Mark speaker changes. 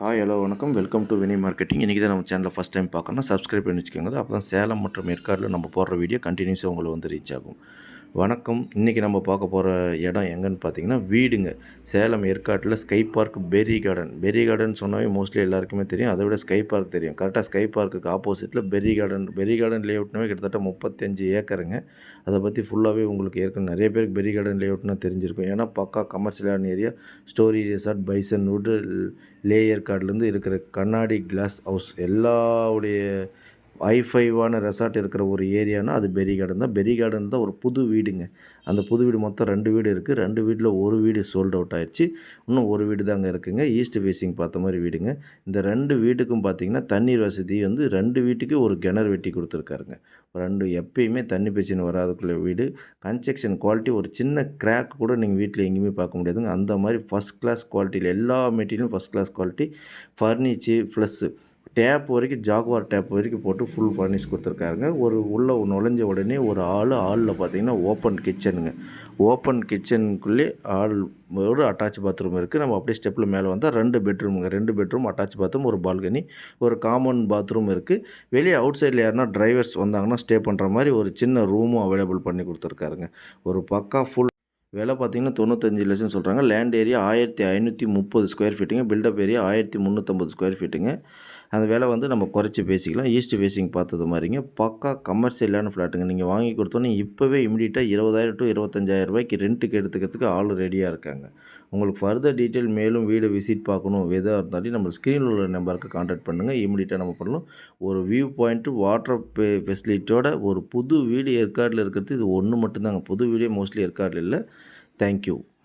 Speaker 1: Hi hello வணக்கம். Welcome to Vini marketing இன்றைக்கி தான் நம்ம சேனலில் ஃபஸ்ட் டைம் பார்க்கணும் சப்ஸ்கிரைப் பண்ணி வச்சுக்கோங்க அப்போ தான் சேலம் மற்றும் ஏற்காடில் நம்ம போடுற வீடியோ கண்டினியூஸாக உங்களுக்கு வந்து ரீச் ஆகும். வணக்கம். இன்றைக்கி நம்ம பார்க்க போகிற இடம் எங்கன்னு பார்த்தீங்கன்னா வீடுங்க. சேலம் ஏற்காட்டில் sky park berry garden berry garden சொன்னாவே மோஸ்ட்லி எல்லாருக்குமே தெரியும். அதை விட ஸ்கை பார்க் தெரியும். கரெக்டாக ஸ்கை பார்க்குக்கு ஆப்போசிட்டில் பெரி கார்டன் பெரி கார்டன் லேஅவுட்னாவே கிட்டத்தட்ட முப்பத்தஞ்சு ஏக்கருங்க. அதை பற்றி ஃபுல்லாகவே உங்களுக்கு ஏற்கனவே நிறைய பேருக்கு பெரி கார்டன் லேஅவுட்னா தெரிஞ்சிருக்கும். ஏன்னா பக்கா கமர்ஷியலான area story resort bison wood layer கார்ட்லேருந்து இருக்கிற கண்ணாடி கிளாஸ் ஹவுஸ் எல்லாவுடைய ஐஃபைவான ரெசார்ட் இருக்கிற ஒரு ஏரியானா அது பெரி கார்டன் தான். பெரி கார்டன் தான் ஒரு புது வீடுங்க. அந்த புது வீடு மொத்தம் ரெண்டு வீடு இருக்குது ரெண்டு வீட்டில் ஒரு வீடு சோல்ட் அவுட் ஆயிடுச்சு. இன்னும் ஒரு வீடு தாங்க இருக்குங்க. ஈஸ்ட் ஃபேஸிங் பார்த்த மாதிரி வீடுங்க. இந்த ரெண்டு வீட்டுக்கும் பார்த்தீங்கன்னா தண்ணீர் வசதி வந்து ரெண்டு வீட்டுக்கு ஒரு கிணறு வெட்டி கொடுத்துருக்காருங்க. ரெண்டு எப்பயுமே தண்ணி பிரச்சனை வராதுக்குள்ள வீடு. கன்ஸ்ட்ரக்ஷன் குவாலிட்டி ஒரு சின்ன கிராக் கூட நீங்கள் வீட்டில் எங்கேயுமே பார்க்க முடியாதுங்க. அந்த மாதிரி ஃபஸ்ட் கிளாஸ் குவாலிட்டியில் எல்லா மெட்டீரியலும் first class quality furniture plus tap வரைக்கும் ஜாகுவார் டேப் வரைக்கும் போட்டு ஃபுல் ஃபர்னிஷ் கொடுத்துருக்காருங்க. ஒரு உள்ளே நுழைஞ்ச உடனே ஒரு ஆள் ஆளில் பார்த்தீங்கன்னா ஓப்பன் கிச்சனுங்க ஓப்பன் கிச்சனுக்குள்ளே ஆள் ஒரு அட்டாச் பாத்ரூம் இருக்குது நம்ம அப்படியே ஸ்டெப்பில் மேலே வந்தால் ரெண்டு பெட்ரூமுங்க ரெண்டு பெட்ரூம் அட்டாச் பாத்ரூம் ஒரு பால்கனி ஒரு காமன் பாத்ரூம் இருக்குது வெளியே அவுட் சைடில் யாருன்னா டிரைவர்ஸ் வந்தாங்கன்னா ஸ்டே பண்ணுற மாதிரி ஒரு சின்ன ரூமும் அவைலபிள் பண்ணி கொடுத்துருக்காருங்க. ஒரு பக்கா ஃபுல் விலை பார்த்தீங்கன்னா தொண்ணூத்தஞ்சு லட்சம் சொல்கிறாங்க லேண்ட் ஏரியா ஆயிரத்தி ஐநூற்றி முப்பது ஸ்கொயர் ஃபீட்டுங்க பில்டப் ஏரியா ஆயிரத்தி முந்நூற்றம்பது ஸ்கொயர் ஃபீட்டுங்க அந்த விலை வந்து நம்ம குறைச்சி பேசிக்கலாம். ஈஸ்ட் ஃபேஸிங் பார்த்தது மாதிரிங்க. பக்கா கமர்ஷியலான ஃப்ளாட்டுங்க நீங்கள் வாங்கி கொடுத்தோன்னே இப்போவே இமீடியட்டாக இருபதாயிரம் டு இருபத்தஞ்சாயிரம் ரூபாய்க்கு ரெண்ட்டுக்கு எடுத்துக்கிறதுக்கு ஆள் ரெடியாக இருக்காங்க. உங்களுக்கு ஃபர்தர் டீட்டெயில் மேலும் வீடு விசிட் பார்க்கணும். எதாக இருந்தாலும் நம்ம ஸ்க்ரீனில் உள்ள நம்பருக்கு காண்டாக்ட் பண்ணுங்கள் இமீடியட்டாக நம்ம பண்ணலாம். ஒரு வியூ பாயிண்ட்டு வாட்டர் ஃபெசிலிட்டியோட ஒரு புது வீடு ஏற்காடில் இருக்கிறது இது ஒன்று மட்டும்தாங்க. புது வீடே மோஸ்ட்லி ஏற்காடில் இல்லை. താങ്ക്